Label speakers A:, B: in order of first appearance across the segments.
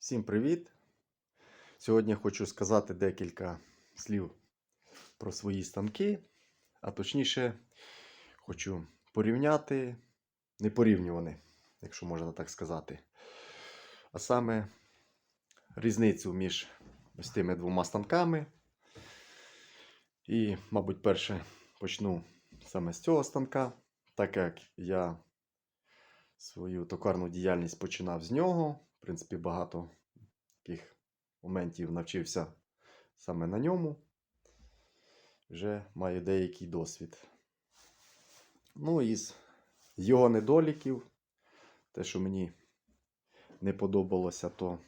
A: Всім привіт! Сьогодні хочу сказати декілька слів про свої станки, а точніше, хочу порівняти непорівнювані, якщо можна так сказати. А саме різницю між ось тими двома станками. І, мабуть, перше почну саме з цього станка, так як я свою токарну діяльність починав з нього. В принципі, багато таких моментів навчився саме на ньому. Вже маю деякий досвід. Ну, із його недоліків, те, що мені не подобалося, то,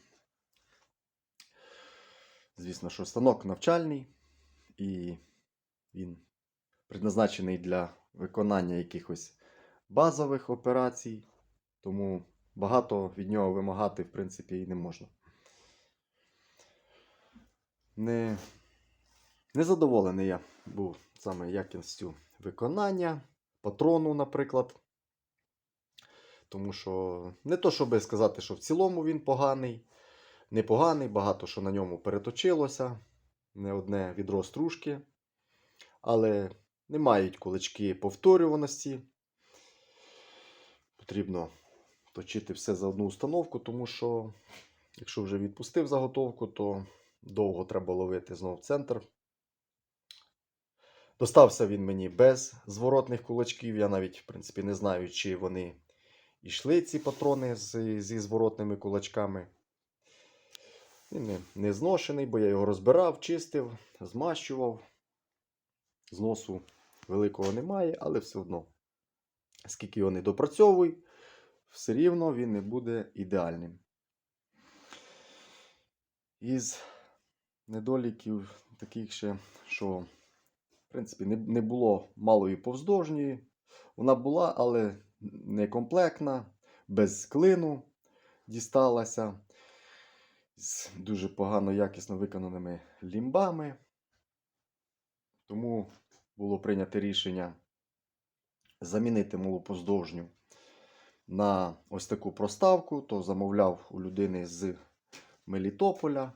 A: звісно, що станок навчальний, і він предназначений для виконання якихось базових операцій, тому багато від нього вимагати, в принципі, і не можна. Не, не задоволений я був саме якістю виконання, патрону, наприклад. Тому що не то, щоб сказати, що в цілому він поганий, непоганий, багато що на ньому переточилося, не одне відро стружки, але не мають кулачки повторюваності. Потрібно точити все за одну установку, тому що, якщо вже відпустив заготовку, то довго треба ловити знов центр. Достався він мені без зворотних кулачків. Я навіть, в принципі, не знаю, чи вони йшли ці патрони з, зі зворотними кулачками. Він не, не зношений, бо я його розбирав, чистив, змащував. Зносу великого немає, але все одно, скільки його не допрацьовуй, все рівно він не буде ідеальним. Із недоліків таких ще, що, в принципі, не, було малої повздовжньої. Вона була, але не комплектна, без клину дісталася, з дуже погано якісно виконаними лімбами. Тому було прийнято рішення замінити малопоздовжню на ось таку проставку, то замовляв у людини з Мелітополя.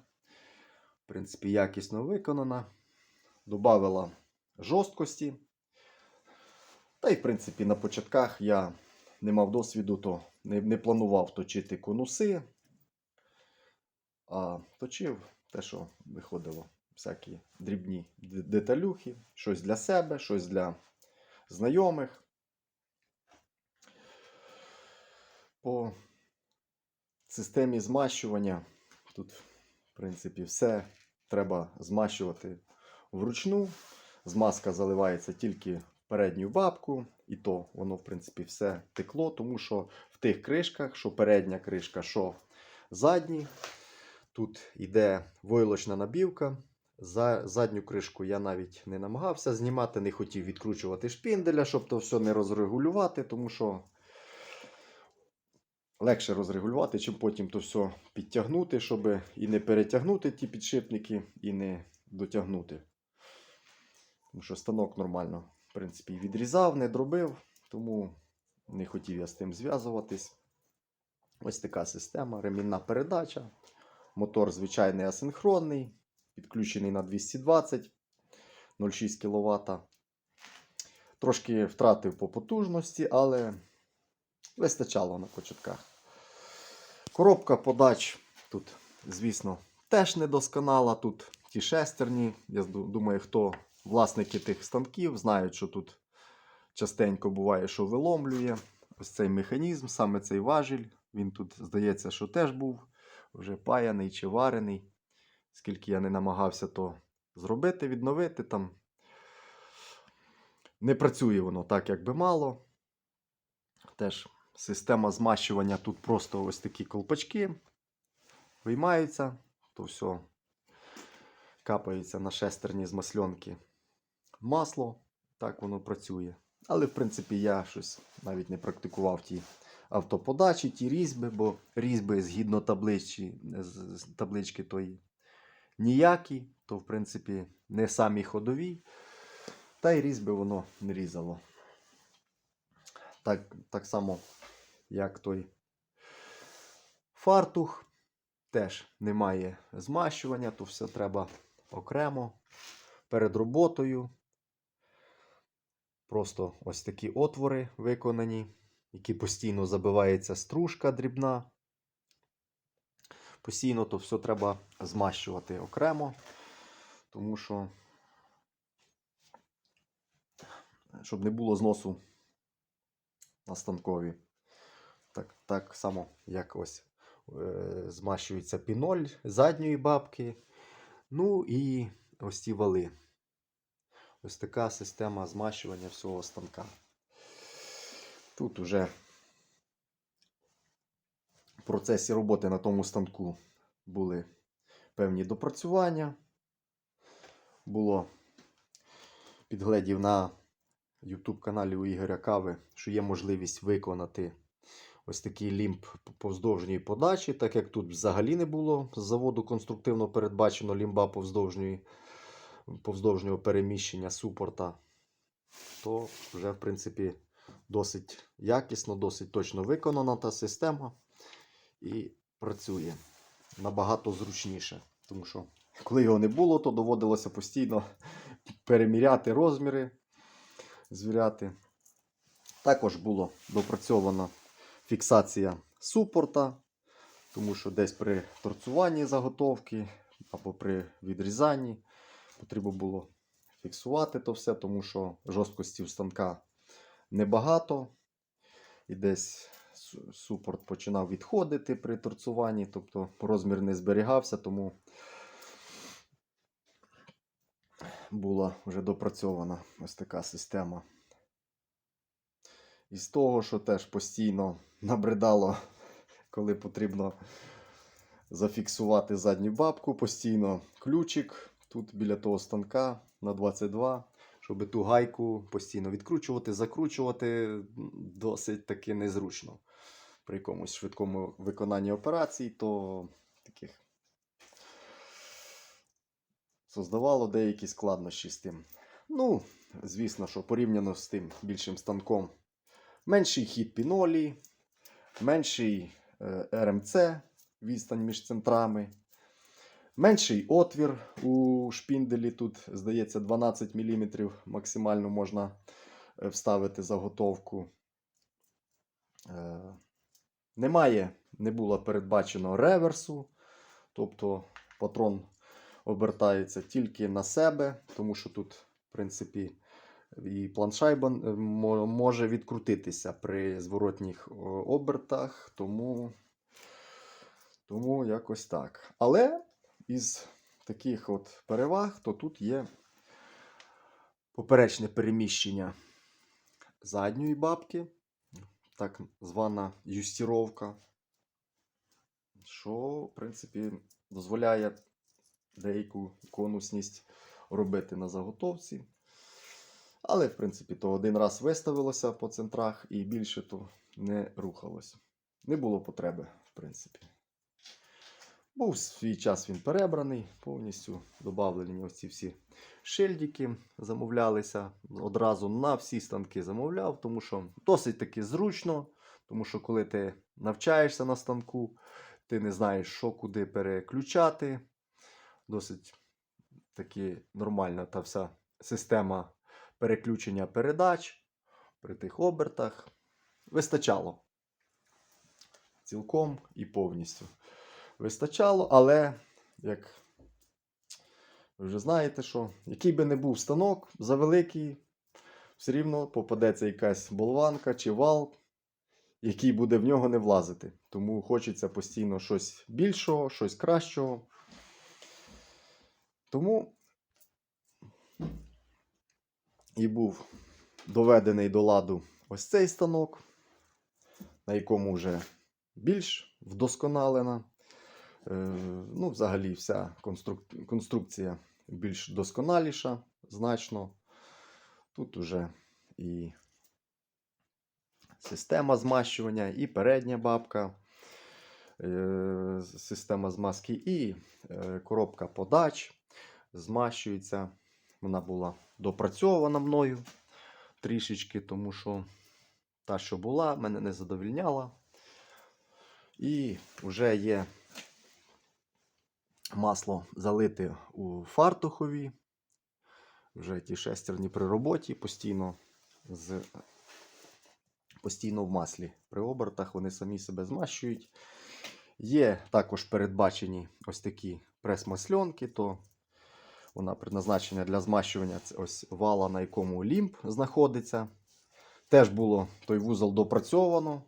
A: В принципі, якісно виконана. Добавила жорсткості. Та й, в принципі, на початках я не мав досвіду, то не, не планував точити конуси, а точив те, що виходило. Всякі дрібні деталюхи, щось для себе, щось для знайомих. По системі змащування тут, в принципі, все треба змащувати вручну. Змазка заливається тільки в передню бабку, і то воно, в принципі, все текло, тому що в тих кришках, що передня кришка, що задні, тут йде войлочна набівка. За задню кришку я навіть не намагався знімати, не хотів відкручувати шпінделя, щоб то все не розрегулювати, тому що легше розрегулювати, чим потім то все підтягнути, щоб і не перетягнути ті підшипники, і не дотягнути. Тому що станок нормально, в принципі, відрізав, не дробив, тому не хотів я з тим зв'язуватись. Ось така система, ремінна передача. Мотор звичайний асинхронний, підключений на 220 0,6 кВт. Трошки втратив по потужності, але вистачало на початках. Коробка подач тут, звісно, теж недосконала. Тут ті шестерні. Я думаю, хто власники тих станків знають, що тут частенько буває, що виломлює. Ось цей механізм, саме цей важіль. Він тут, здається, що теж був вже паяний чи варений. Скільки я не намагався то зробити, відновити там. Не працює воно так, як би мало. Теж система змащування тут просто ось такі колпачки. Виймаються, то все капається на шестерні з масльонки масло. Так воно працює. Але, в принципі, я щось навіть не практикував ті автоподачі, ті різьби, бо різьби згідно таблички, таблички тої ніякі, то, в принципі, не самі ходові. Та й різьби воно не різало. Так, так само, як той фартух. теж немає змащування, то все треба окремо перед роботою. Просто ось такі отвори виконані, які постійно забивається стружка дрібна. Постійно то все треба змащувати окремо, тому що, щоб не було зносу на станкові. Так, так само, як ось е, змащується піноль задньої бабки. Ну і ось ці вали. Ось така система змащування всього станка. Тут уже в процесі роботи на тому станку були певні допрацювання. Було підгледів на YouTube каналі у Ігоря Кави, що є можливість виконати ось такий лімб повздовжньої подачі, так як тут взагалі не було з заводу конструктивно передбачено лімба повздовжнього переміщення супорта, то вже, в принципі, досить якісно, досить точно виконана та система і працює набагато зручніше. Тому що, коли його не було, то доводилося постійно переміряти розміри, звіряти. Також було допрацьовано фіксація супорта, тому що десь при торцюванні заготовки або при відрізанні потрібно було фіксувати то все, тому що жорсткості у станка небагато. І десь супорт починав відходити при торцюванні, тобто розмір не зберігався, тому була вже допрацьована ось така система. І з того, що теж постійно набридало, коли потрібно зафіксувати задню бабку, постійно ключик тут біля того станка на 22, щоб ту гайку постійно відкручувати, закручувати досить таки незручно. При якомусь швидкому виконанні операцій, то таких создавало деякі складнощі з тим. Ну, звісно, що порівняно з тим більшим станком менший хід пінолі, менший е, РМЦ, відстань між центрами, менший отвір у шпінделі. Тут, здається, 12 мм максимально можна е, вставити заготовку. Е, Немає, не було передбачено реверсу, тобто патрон обертається тільки на себе, тому що тут, в принципі, і планшайба е, може відкрутитися при зворотніх обертах, тому, тому якось так. Але із таких от переваг, то тут є поперечне переміщення задньої бабки, так звана юстіровка, що, в принципі, дозволяє деяку конусність робити на заготовці. Але, в принципі, то один раз виставилося по центрах і більше то не рухалося. Не було потреби, в принципі. Був свій час він перебраний, повністю додавлені ось ці всі шильдики замовлялися. Одразу на всі станки замовляв, тому що досить таки зручно, тому що коли ти навчаєшся на станку, ти не знаєш, що куди переключати. Досить таки нормальна та вся система переключення передач при тих обертах. Вистачало. Цілком і повністю. Вистачало, але, як ви вже знаєте, що який би не був станок завеликий, все рівно попадеться якась болванка чи вал, який буде в нього не влазити. Тому хочеться постійно щось більшого, щось кращого. Тому і був доведений до ладу ось цей станок, на якому вже більш вдосконалена. Е, ну, взагалі, вся конструк- конструкція більш досконаліша значно. Тут уже і система змащування, і передня бабка, е, система змазки, і е, коробка подач змащується. Вона була допрацьована мною трішечки, тому що та, що була, мене не задовільняла. І вже є масло залити у фартухові. Вже ті шестерні при роботі постійно з постійно в маслі. При обертах вони самі себе змащують. Є також передбачені ось такі прес-масльонки, то вона предназначена для змащування ось вала, на якому лімб знаходиться. Теж було той вузол допрацьовано,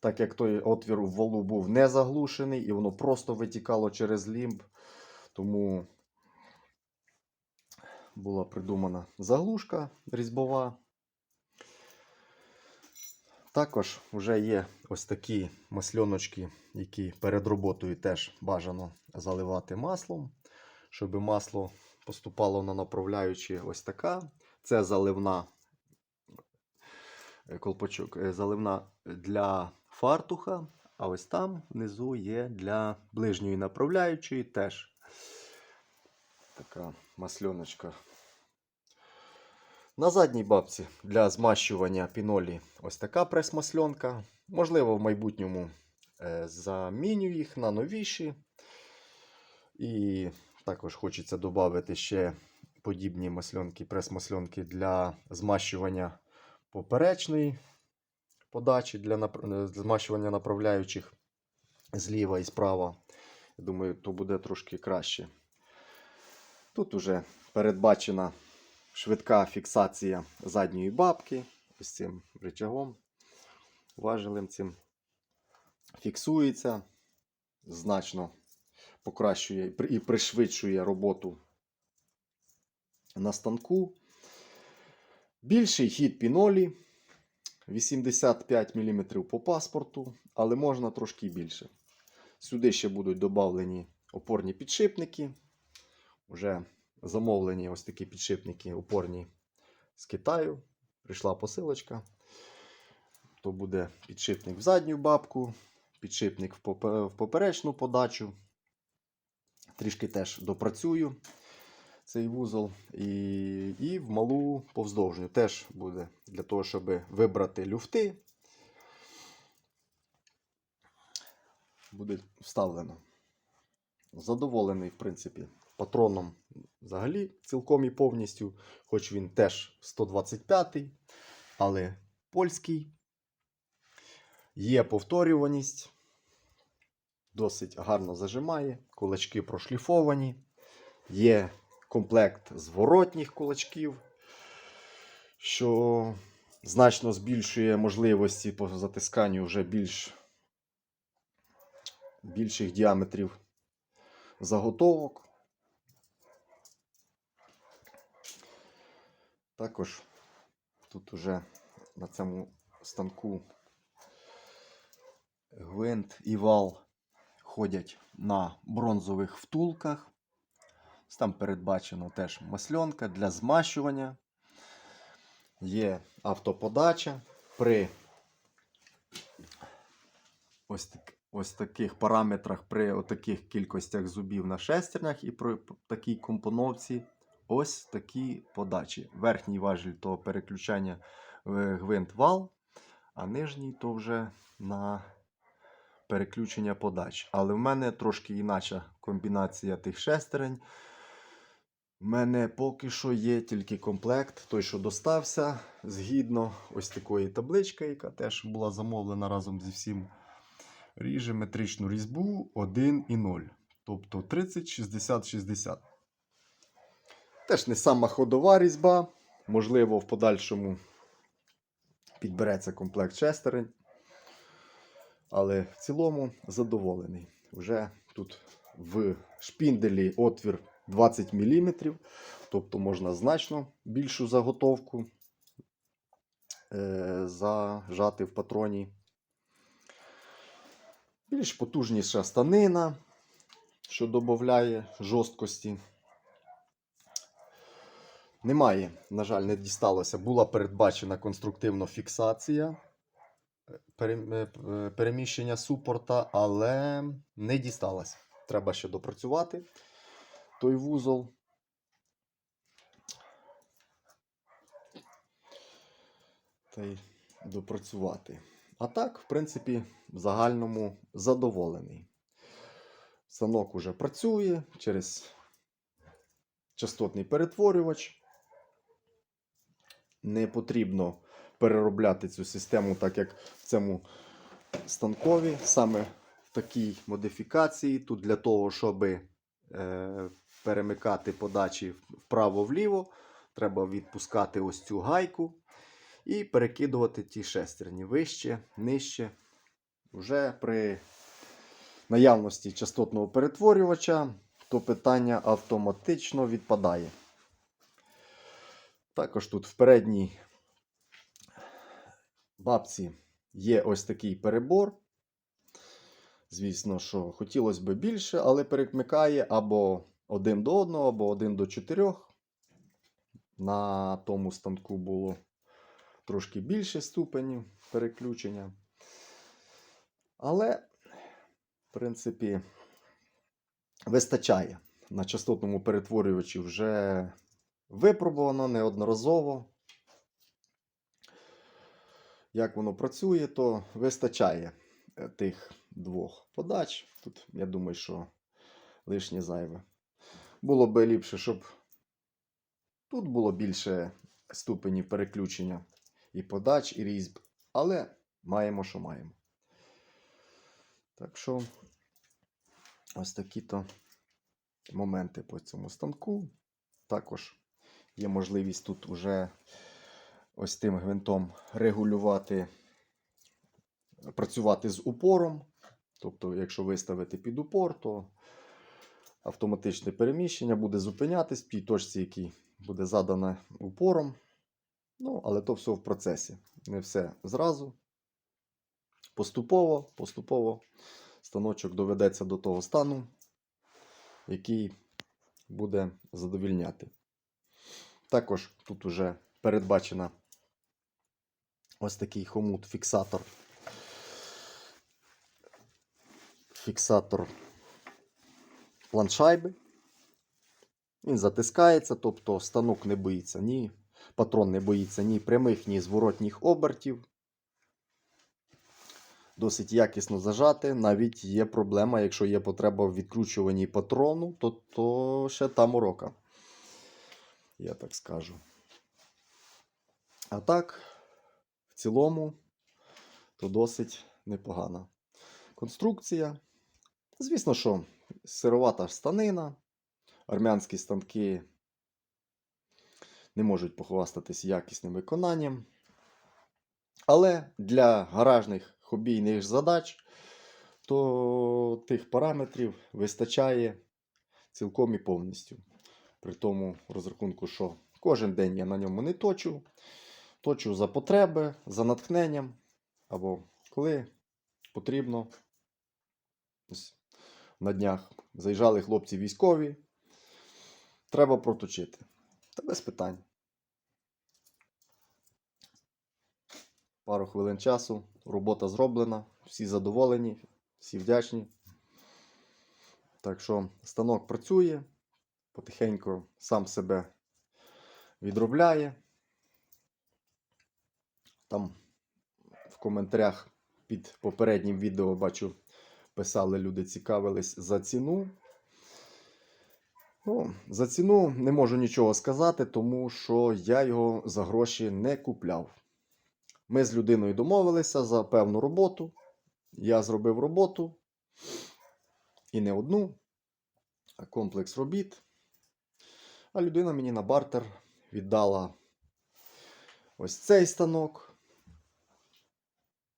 A: так як той отвір в валу був не заглушений, і воно просто витікало через лімб. Тому була придумана заглушка різьбова. Також вже є ось такі масльоночки, які перед роботою теж бажано заливати маслом, щоб масло поступало на направляючі ось така. Це заливна е, колпачок, е, заливна для фартуха, а ось там внизу є для ближньої направляючої теж така масльоночка. На задній бабці для змащування пінолі ось така прес-масльонка. Можливо, в майбутньому е, заміню їх на новіші. І також хочеться додати ще подібні масльонки, прес-масльонки для змащування поперечної подачі, для е, змащування направляючих зліва і справа. Думаю, то буде трошки краще. Тут уже передбачена швидка фіксація задньої бабки ось цим рычагом, важелем цим фіксується, значно покращує і пришвидшує роботу на станку. Більший хід пінолі 85 мм по паспорту, але можна трошки більше. Сюди ще будуть додавлені опорні підшипники. Уже замовлені ось такі підшипники опорні з Китаю. Прийшла посилочка. То буде підшипник в задню бабку, підшипник в поперечну подачу. Трішки теж допрацюю цей вузол. І, і в малу повздовжню теж буде для того, щоб вибрати люфти. Буде вставлено. Задоволений, в принципі, патроном взагалі цілком і повністю, хоч він теж 125-й, але польський. Є повторюваність, досить гарно зажимає, кулачки прошліфовані. Є комплект зворотніх кулачків, що значно збільшує можливості по затисканню вже більш більших діаметрів заготовок. Також тут уже на цьому станку гвинт і вал ходять на бронзових втулках. Там передбачено теж масльонка для змащування. Є автоподача при ось, так, ось таких параметрах, при таких кількостях зубів на шестернях і при такій компоновці ось такі подачі. Верхній важіль то переключання в гвинт вал, а нижній то вже на переключення подач. Але в мене трошки інакша комбінація тих шестерень. У мене поки що є тільки комплект, той, що достався, згідно ось такої таблички, яка теж була замовлена разом зі всім. Ріже метричну різьбу 1 і 0. Тобто 30, 60, 60. Теж не сама ходова різьба. Можливо, в подальшому підбереться комплект шестерень. Але в цілому задоволений. Вже тут в шпінделі отвір 20 мм, тобто можна значно більшу заготовку е, зажати в патроні. Більш потужніша станина, що додає жорсткості. Немає, на жаль, не дісталося. Була передбачена конструктивна фіксація переміщення супорта, але не дісталося. Треба ще допрацювати той вузол. Та й допрацювати. А так, в принципі, в загальному задоволений. станок уже працює через частотний перетворювач. Не потрібно переробляти цю систему, так як в цьому станкові, саме в такій модифікації. Тут для того, щоб е, перемикати подачі вправо-вліво, треба відпускати ось цю гайку і перекидувати ті шестерні вище, нижче. Вже при наявності частотного перетворювача, то питання автоматично відпадає. Також тут в передній бабці є ось такий перебор. Звісно, що хотілося б більше, але перемикає або один до одного, або один до чотирьох. На тому станку було трошки більше ступенів переключення. Але, в принципі, вистачає. На частотному перетворювачі вже випробувано неодноразово. Як воно працює, то вистачає е, тих двох подач. Тут, я думаю, що лишнє зайве. Було би ліпше, щоб тут було більше ступенів переключення і подач, і різьб. Але маємо, що маємо. Так що, ось такі-то моменти по цьому станку. Також є можливість тут уже ось тим гвинтом регулювати, працювати з упором. Тобто, якщо виставити під упор, то автоматичне переміщення буде зупинятись в тій точці, якій буде задана упором. Ну, але то все в процесі. Не все зразу. Поступово, поступово станочок доведеться до того стану, який буде задовільняти. Також тут вже передбачена ось такий хомут-фіксатор. Фіксатор планшайби. Він затискається, тобто станок не боїться ні, патрон не боїться ні прямих, ні зворотніх обертів. Досить якісно зажати. Навіть є проблема, якщо є потреба в відкручуванні патрону, то, то ще там урока. Я так скажу. А так, цілому, то досить непогана конструкція. Звісно, що сировата станина, армянські станки не можуть похвастатись якісним виконанням. Але для гаражних хобійних задач то тих параметрів вистачає цілком і повністю. При тому розрахунку, що кожен день я на ньому не точу. Точу за потреби, за натхненням, або коли потрібно. На днях заїжджали хлопці військові. Треба проточити. Та без питань. Пару хвилин часу, робота зроблена, всі задоволені, всі вдячні. Так що станок працює, потихеньку сам себе відробляє. Там в коментарях під попереднім відео бачу, писали люди, цікавились за ціну. Ну, за ціну не можу нічого сказати, тому що я його за гроші не купляв. Ми з людиною домовилися за певну роботу. Я зробив роботу. І не одну, а комплекс робіт. А людина мені на бартер віддала ось цей станок.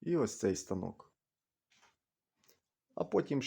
A: І ось цей станок. А потім